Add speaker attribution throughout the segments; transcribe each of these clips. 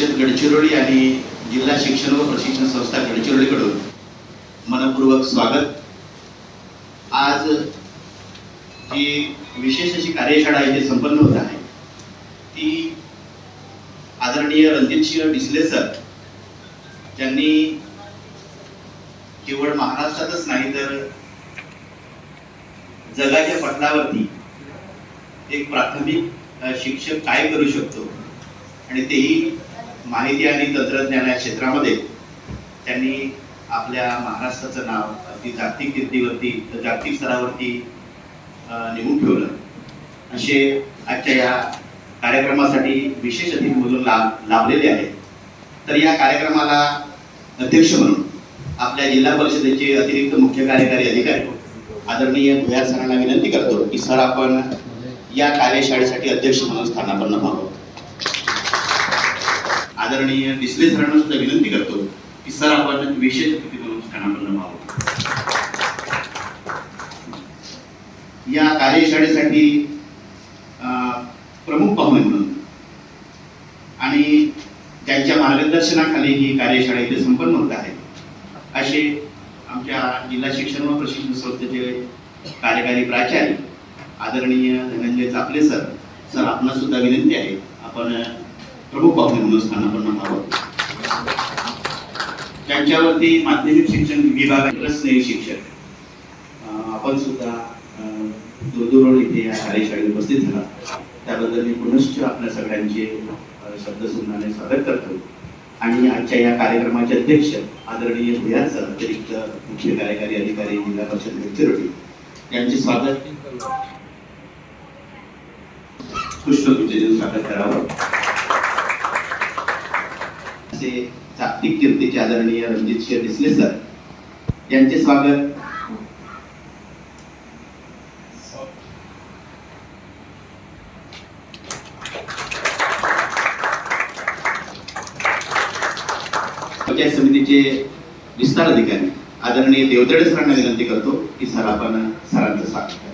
Speaker 1: परिषद गडचिरोली आणि जिल्हा शिक्षण व प्रशिक्षण संस्था गडचिरोलीकडून मनपूर्वक स्वागत. आज जी विशेष अशी कार्यशाळा इथे संपन्न होत आहे ती आदरणीय रणजितसिंह डिसले सर ज्यांनी केवळ महाराष्ट्रातच नाही तर जगाच्या पटलावरती एक प्राथमिक शिक्षक काय करू शकतो? आणि तेही माहिती आणि तंत्रज्ञान या क्षेत्रामध्ये त्यांनी आपल्या महाराष्ट्राचं नाव अगदी जागतिक कीर्तीवरती जागतिक स्तरावरती लिहून ठेवलं. असे आजच्या या कार्यक्रमासाठी विशेष अतिथी म्हणून लाभ लाभलेले आहेत. तर या कार्यक्रमाला अध्यक्ष म्हणून आपल्या जिल्हा परिषदेचे अतिरिक्त मुख्य कार्यकारी अधिकारी आदरणीय भुयार सरांना विनंती करतो की सर आपण या कार्यशाळेसाठी अध्यक्ष म्हणून स्थानापन्न व्हावं. आदरणीय डिसले सरांना सुद्धा विनंती करतो की सर आपण विशेष अतिथी म्हणून स्थानापन्न व्हावं. या कार्यशाळेसाठी प्रमुख पाहुणे म्हणून आणि त्यांच्या मार्गदर्शनाखाली ही कार्यशाळा इथे संपन्न होत आहे. असे आमच्या जिल्हा शिक्षण व प्रशिक्षण संस्थेचे कार्यकारी प्राचार्य आदरणीय धनंजय चापले सर सर आपणास सुद्धा विनंती आहे. आपण प्रमुख पाहुणे म्हणून स्थानापन्न व्हावं त्यांच्यावरती माध्यमिक शिक्षण विभागाचे स्नेही शिक्षक आपण सुद्धा अं, दूरदूरवर इथे या कार्यशाळेत उपस्थित झाला त्याबद्दल मी पुनश्च आपल्या सगळ्यांचे शब्द शब्दसुमनाने स्वागत करतो. आणि आजच्या या कार्यक्रमाचे अध्यक्ष आदरणीय भुयार अतिरिक्त मुख्य कार्यकारी अधिकारी जिल्हा परिषद गडचिरोली यांचे स्वागत. पुष्पगुच्छेने स्वागत करावं. असे जागतिक कीर्तीचे आदरणीय रणजित शेर डिसले सर. यांचे स्वागत. पंचायत समितीचे विस्तार अधिकारी. आदरणीय देवतडे सरांना विनंती करतो की सर आपण सरांचं स्वागत करा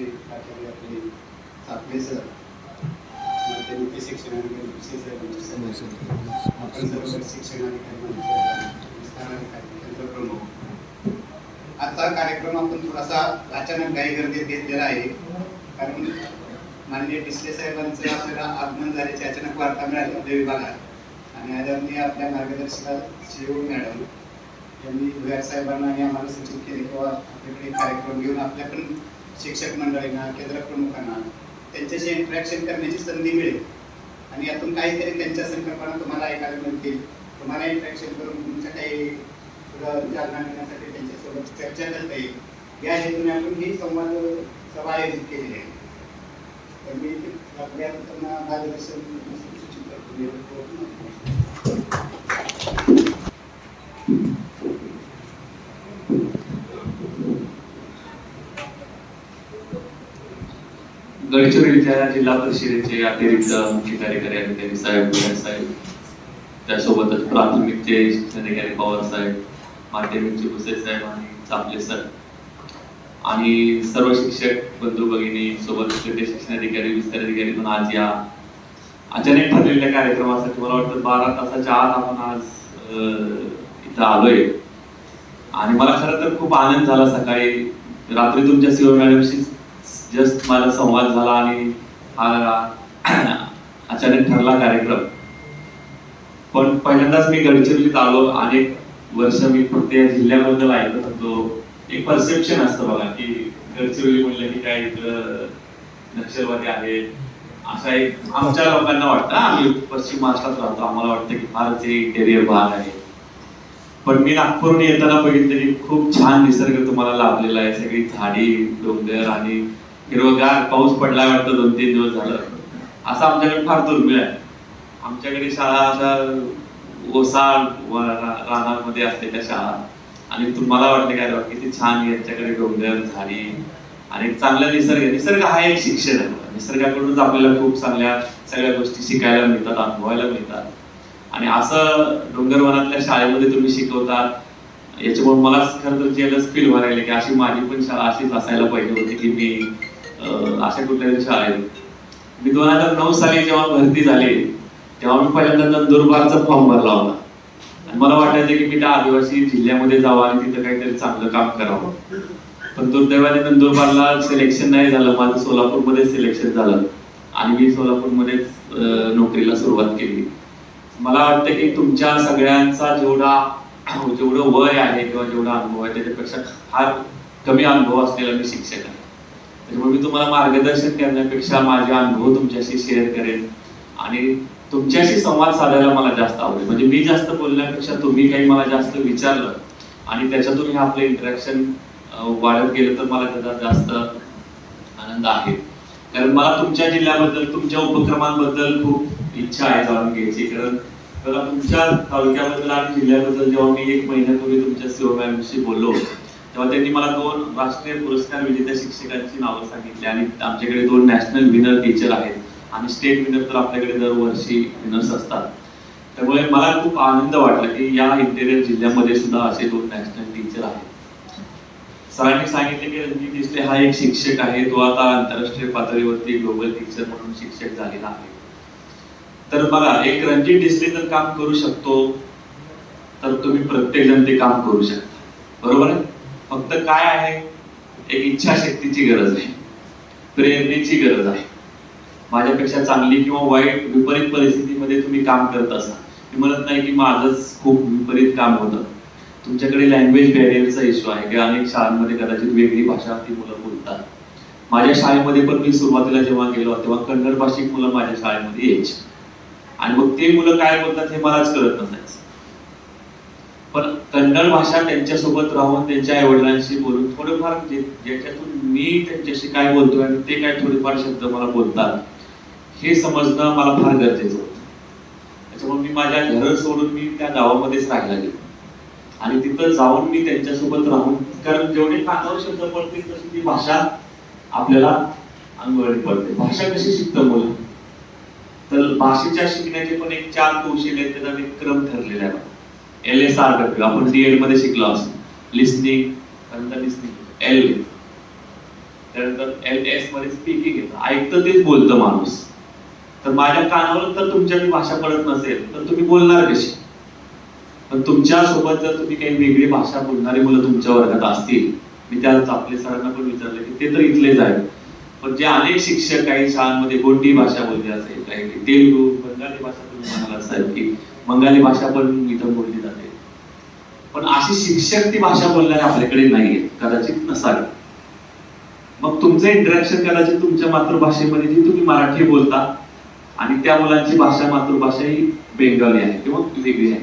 Speaker 2: जायचे आपले आपले चापले सर माध्यमिक शिक्षणाधिकारी विशेष आपण सर्व शिक्षणाधिकारी प्रमुख आजचा कार्यक्रम आपण थोडासा अचानक काही गर्दीत घेतलेला आहे. कारण माननीय डिसले साहेबांचं आपल्याला आगमन झाल्याची अचानक वार्ता मिळाली आपल्या विभागात. आणि आदरणीय आपल्या मार्गदर्शिका शिव मॅडम यांनी भुयार साहेबांना आणि आम्हाला सूचित केले किंवा आपल्याकडे कार्यक्रम घेऊन आपल्याकडून शिक्षक मंडळींना केंद्र प्रमुखांना त्यांच्याशी इंटरॅक्शन करण्याची संधी मिळेल. आणि यातून काहीतरी त्यांच्या संकल्पना तुम्हाला ऐकायला मिळतील. तुम्हाला इंटरॅक्शन करून तुमच्या काही पुढं चालना करण्यासाठी त्यांच्यासोबत चर्चा करता येईल. या हेतूने आपण ही संवाद सभा आयोजित केलेली आहे. तर मी आपल्या त्यांना मार्गदर्शन सूचित करतो.
Speaker 3: गडचिरोलीच्या जिल्हा परिषदेचे अतिरिक्त मुख्य कार्यकारी अधिकारी साहेब साहेब त्यासोबतच प्राथमिकचे शिक्षणाधिकारी पवार साहेब माध्यमिकचे भुसे साहेब आणि चापले सर. आणि सर्व शिक्षक बंधू भगिनी सोबत शिक्षण अधिकारी विस्तार अधिकारी पण आज या अचानक ठरलेल्या कार्यक्रमासाठी मला वाटतं बारा तासाच्या आत आपण आज इथं आलोय. आणि मला खरं तर खूप आनंद झाला सकाळी. रात्री तुमच्या सीओ मॅडमशी जस्ट माझा संवाद झाला आणि हा अचानक ठरला कार्यक्रम. पण पहिल्यांदाच मी गडचिरोलीत आलो. अनेक वर्ष मी फक्त या जिल्ह्याबद्दल ऐकत होतो. एक परसेप्शन असतं बघा की गडचिरोली म्हणलं की काय इकडं नक्षलवादी आहेत. असा एक आमच्या लोकांना वाटतं. आम्ही पश्चिम महाराष्ट्रात राहतो. आम्हाला वाटतं की फारच इंटेरियर भाग आहे. पण मी नागपूरहून येताना बघितलं की खूप छान निसर्ग तुम्हाला लाभलेला आहे. सगळी झाडी डोंगर आणि हिरवगार पाऊस पडला वाटतं दोन तीन दिवस झालं. असं आमच्याकडे फार दुर्मिळ आहे. आमच्याकडे शाळा अशा ओसाड रानामध्ये असते त्या शाळा. आणि तुम्हाला वाटते काय किती छान यांच्याकडे डोंगर झाडी आणि चांगला निसर्ग निसर्ग हा एक शिक्षण आहे. निसर्गाकडूनच आपल्याला खूप चांगल्या सगळ्या गोष्टी शिकायला मिळतात अनुभवायला मिळतात. आणि असं डोंगरवनातल्या शाळेमध्ये तुम्ही शिकवतात याच्यामुळे मला खरं तर जेलच फील व्हायला की अशी माझी पण शाळा अशीच असायला पाहिजे होती की मी अशा कुठल्या शाळेत मी दोन हजार नऊ साली जेव्हा भरती झाली तेव्हा मी पहिल्यांदा नंदुरबारचा फॉर्म भरला होता. आणि मला वाटायचं की मी त्या आदिवासी जिल्ह्यामध्ये जावं आणि तिथं काहीतरी चांगलं काम करावं. पण दुर्दैवाने नंदुरबारला सिलेक्शन नाही झालं. माझं सोलापूरमध्ये सिलेक्शन झालं. आणि मी सोलापूरमध्येच नोकरीला सुरुवात केली. मला वाटतं की तुमच्या सगळ्यांचा जेवढा जेवढं वय आहे किंवा जेवढा अनुभव आहे त्याच्यापेक्षा फार कमी अनुभव असलेला मी शिक्षक आहे. त्याच्यामुळे मी तुम्हाला मार्गदर्शन करण्यापेक्षा माझे अनुभव तुमच्याशी शेअर करेन. आणि तुमच्याशी संवाद साधायला मला जास्त आवडेल. म्हणजे मी जास्त बोलण्यापेक्षा तुम्ही काही मला जास्त विचारलं आणि त्याच्यातून हे आपलं इंटरॅक्शन वाढत गेलं तर मला त्याचा जास्त आनंद आहे. कारण मला तुमच्या जिल्ह्याबद्दल तुमच्या उपक्रमांबद्दल खूप इच्छा आहे जाणून घ्यायची. कारण तुमच्या तालुक्याबद्दल आणि जिल्ह्याबद्दल जेव्हा मी एक महिन्यापूर्वी तुमच्या सीओ मॅमशी बोललो तेव्हा त्यांनी मला दोन राष्ट्रीय पुरस्कार विजेत्या शिक्षकांची नावं सांगितली आणि आमच्याकडे दोन नॅशनल विनर टीचर आहेत. आणि स्टेट विनर तर आपल्याकडे दरवर्षी विनर्स असतात. त्यामुळे मला खूप आनंद वाटला की या इंटेरियर जिल्ह्यामध्ये सुद्धा असे दोन नॅशनल टीचर आहेत. सरांनी सांगितले की रणजित डिसले हा एक शिक्षक आहे. तो आता आंतरराष्ट्रीय पातळीवरती ग्लोबल टीचर म्हणून शिक्षक झालेला आहे. तर बघा एक रणजित डिसले तर काम करू शकतो. तर तुम्ही प्रत्येक जण ते काम करू शकता. बरोबर आहे? फक्त काय आहे? एक इच्छाशक्तीची गरज आहे. प्रेरणेची गरज आहे. माझ्यापेक्षा चांगली किंवा वाईट विपरीत परिस्थितीमध्ये तुम्ही काम करत असा मी म्हणत नाही की माझंच खूप विपरीत काम होतं. तुमच्याकडे लँग्वेज बॅरियरचा इश्यू आहे. किंवा अनेक शाळांमध्ये कदाचित वेगळी भाषा ती मुलं बोलतात. माझ्या शाळेमध्ये पण मी सुरुवातीला जेव्हा गेलो तेव्हा कन्नड भाषिक मुलं माझ्या शाळेमध्ये यायची. आणि मग ते मुलं काय बोलतात हे मलाच कळत नसायचं. पण कन्नड भाषा त्यांच्यासोबत राहून त्यांच्या आईवडिलांशी बोलून थोडंफार ज्याच्यातून मी त्यांच्याशी काय बोलतोय आणि ते काय थोडेफार शब्द मला बोलतात हे समजणं मला फार गरजेचं होतं. त्याच्यामुळे मी माझ्या घर सोडून मी त्या गावामध्येच राहायला गेलो. आणि तिथं जाऊन मी त्यांच्यासोबत राहून कारण जेवढे कानावर शब्द पडतील तशी ती भाषा आपल्याला अंगवळी पडते. भाषा कशी शिकतं मुलं? तर भाषेच्या शिकण्याचे पण एक चार कौशल्य त्याचा एक क्रम ठरलेला आहे. एल एस आर डब्ल्यू आपण डीएडमध्ये शिकलो असतो लिस्निंग त्यानंतर लिस्निंग एल त्यानंतर एल एसमध्ये स्पीकिंग येतं. ऐकतं तेच बोलतं माणूस. तर माझ्या कानावर तर तुमच्या ती भाषा पडत नसेल तर तुम्ही बोलणार कशी? पण तुमच्यासोबत जर तुम्ही काही वेगळी भाषा बोलणारी मुलं तुमच्या वर्गात असतील मी त्याच आपले सरांना पण विचारलं की ते तर इथलेच आहेत. पण जे अनेक शिक्षक काही शाळांमध्ये कोणती भाषा बोलली असेल काही तेलुगू बंगाली भाषा तुम्ही म्हणाला साहेब की बंगाली भाषा पण इथं बोलली जाते. पण अशी शिक्षक ती भाषा बोलणारे आपल्याकडे नाहीये कदाचित नसावी. मग तुमचं इंटरॅक्शन कदाचित तुमच्या मातृभाषेमध्ये जी तुम्ही मराठी बोलता आणि त्या मुलांची भाषा मातृभाषा ही बेंगाली आहे किंवा वेगळी आहे.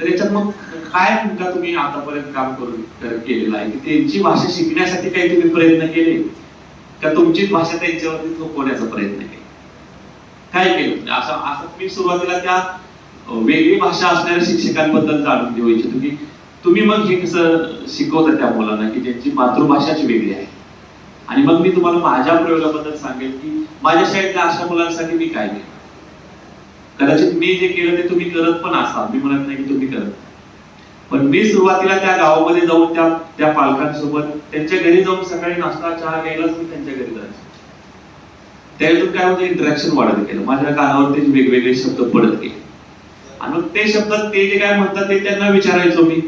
Speaker 3: तर याच्यात मग काय नेमका तुम्ही आतापर्यंत काम करून केलेलं आहे? की त्यांची भाषा शिकण्यासाठी काही तुम्ही प्रयत्न केले? का तुमचीच भाषा त्यांच्यावरती थोपवण्याचा प्रयत्न केला? काय केलं? म्हणजे असं असं मी सुरुवातीला त्या वेगळी भाषा असणाऱ्या शिक्षकांबद्दल जाणून घेऊ इच्छितो की तुम्ही मग हे कसं शिकवता त्या मुलांना की ज्यांची मातृभाषाच वेगळी आहे? आणि मग मी तुम्हाला माझ्या प्रयोगाबद्दल सांगेल की माझ्या शाळेतल्या अशा मुलांसाठी मी काय केलं? कदाचित मी जे केलं ते तुम्ही करत पण असाल. मी म्हणत नाही की तुम्ही करत पण मी सुरुवातीला त्या गावामध्ये जाऊन त्या त्या पालकांसोबत त्यांच्या घरी जाऊन सकाळी नाश्ता चहा घ्यायलाच मी त्यांच्या घरी जायचो. त्यातून काय होतं इंटरॅक्शन वाढत गेलं. माझ्या कानावर ते वेगवेगळे शब्द पडत गेले. आणि मग ते शब्द ते जे काय म्हणतात ते त्यांना विचारायचो मी.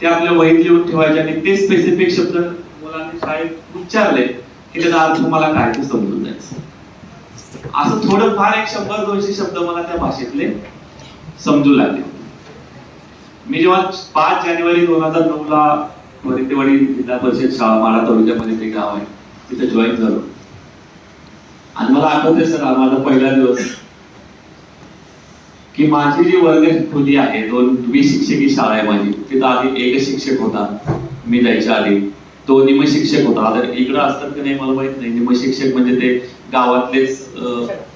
Speaker 3: ते आपल्या वहीत लिहून ठेवायचे आणि ते स्पेसिफिक शब्द मुलांनी शाळेत उच्चारले की त्याचा अर्थ मला काय ते समजून जायचं. असं थोडंफार एक शंभर दोनशे शब्द मला त्या भाषेतले समजू लागले. मी जेव्हा पाच जानेवारी दोन हजार नऊ ला वरितेवाडी जिल्हा परिषद शाळा माडा तालुक्यामध्ये ते गाव आहे तिथे जॉईन झालो. आणि मला आठवते सर माझा पहिला दिवस की माझी जी वर्ग खोली आहे दोन वीस शिक्षकी शाळा आहे माझी तिथं आधी एक शिक्षक होता मी जायच्या आधी. तो निम शिक्षक होता. आता इकडं असतात की नाही मला माहीत नाही. निम शिक्षक म्हणजे ते गावातलेच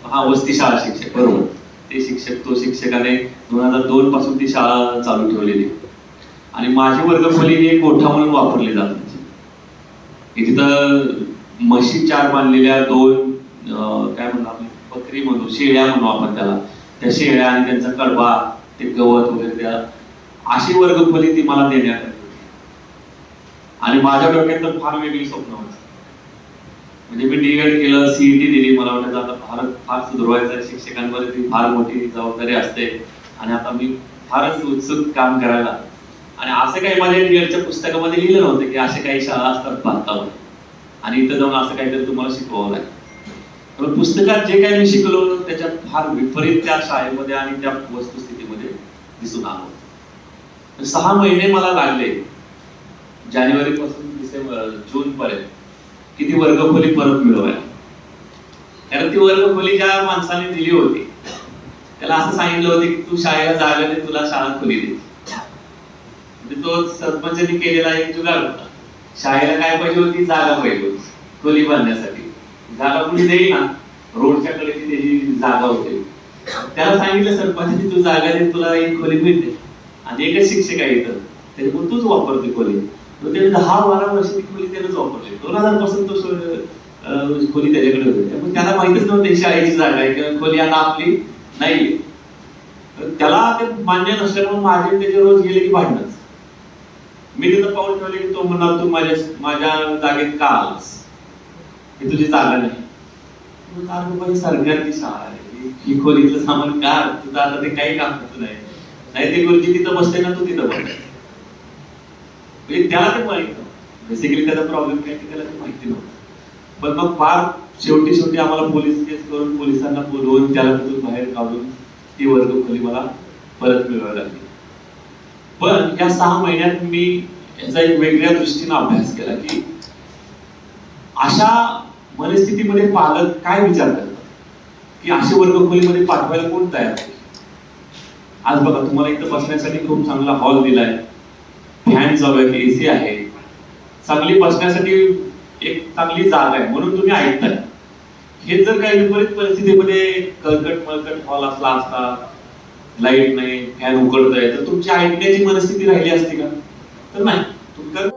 Speaker 3: हा वस्ती शाळा शिक्षक बरोबर. ते शिक्षक तो शिक्षकाने दोन हजार दोन पासून ती शाळा चालू ठेवलेली. आणि माझी वर्गखोली ही एक कोठा म्हणून वापरली जाते. तिथं म्हशी चार बांधलेल्या दोन काय म्हणतो आपण बकरी म्हणू शेळ्या म्हणू आपण त्याला. त्या शेळ्या आणि त्यांचा कडबा ते गवत वगैरे द्या अशी वर्गखोली ती मला देण्यात आली होती. आणि माझ्या डोक्यात तर फार वेगळी स्वप्न होती. म्हणजे मी डीएड केलं सीईटी दिली मला वाटतं आता फार फार सुधारवायचं शिक्षकांमध्ये शिक्षकांवर ती फार मोठी जबाबदारी असते. आणि आता मी फारच उत्सुक काम करायला आणि असं काही माझ्या डीएडच्या पुस्तकामध्ये लिहिलं नव्हतं की असे काही शाळा असतात भारतामध्ये. आणि इथं जाऊन असं काहीतरी तुम्हाला शिकवावं लागेल. पण पुस्तकात जे काही मी शिकलो त्याच्यात फार विपरीत त्या शाळेमध्ये आणि त्या वस्तुस्थितीमध्ये दिसून आलो. सहा महिने मला लागले. जानेवारी पासून डिसेंबर जून पर्यंत किती वर्गखोली परत मिळवायला. कारण ती वर्गखोली ज्या माणसाने दिली होती त्याला असं सांगितलं होतं की तू शाळेला जागा तुला शाळा खोली दे म्हणजे तो सरपंचाने केलेला एक जुगाड होता. शाळेला काय पाहिजे होती? जागा पाहिजे होती. खोली बांधण्यासाठी. जागा कुणी देईना. रोडच्या कडेची त्याची जागा होते. त्याला सांगितलं सरपंचाने तू जागा दे तुला एक खोली मिळते. आणि एकच शिक्षक आहे इथं. त्याच्यामुळे तूच वापरते खोली. मग त्याने दहा बारा वर्ष ती खोली त्यानंच वापरली. दोन हजारपासून तो खोली त्याच्याकडे होती. त्यामुळे त्याला माहितच नव्हतं शाळेची जागा आहे किंवा खोली आता आपली नाही तर त्याला ते मान्य नसल्यामुळे माझे त्याचे रोज गेले की भांडणच. मी तिथं पाऊल ठेवले की तो म्हणाल तू माझ्या माझ्या जागेत का आलास? हे तुझी चाललं नाही. म्हणलं, सरकारची शाळा आहे. ही- खोलीतलं सामान का? तुझं आता ते काही काम करत नाही. नाही ते गुरुजी तिथं बसते ना तू तिथं बस. म्हणजे त्याला ते माहीत बेसिकली त्याचा प्रॉब्लेम काय त्याला ते माहिती नव्हतं. पण मग फार शेवटी शेवटी आम्हाला पोलीस केस करून पोलिसांना बोलवून त्याला तिथून बाहेर काढून ती वर्गखोली मला परत मिळवावी लागली. पण या सहा महिन्यात मी याचा एक वेगळ्या दृष्टीने अभ्यास केला की अशा मनस्थितीमध्ये पालक काय विचार करतात? की अशी वर्गखोलीमध्ये पाठवायला कोण तयार आज बघा तुम्हाला इथं बसण्यासाठी खूप चांगला हॉल दिलाय. फॅन चालू आहे एसी आहे. चांगली बसण्यासाठी एक चांगली जागा आहे म्हणून तुम्ही ऐकताय. हे जर काही विपरीत परिस्थितीमध्ये कळकट मळकट हॉल असला असता लाइट नाही फॅन उकडतोय तर तुमची ऐकण्याची मनस्थिती राहिली असती का? तर नाही. तुमचं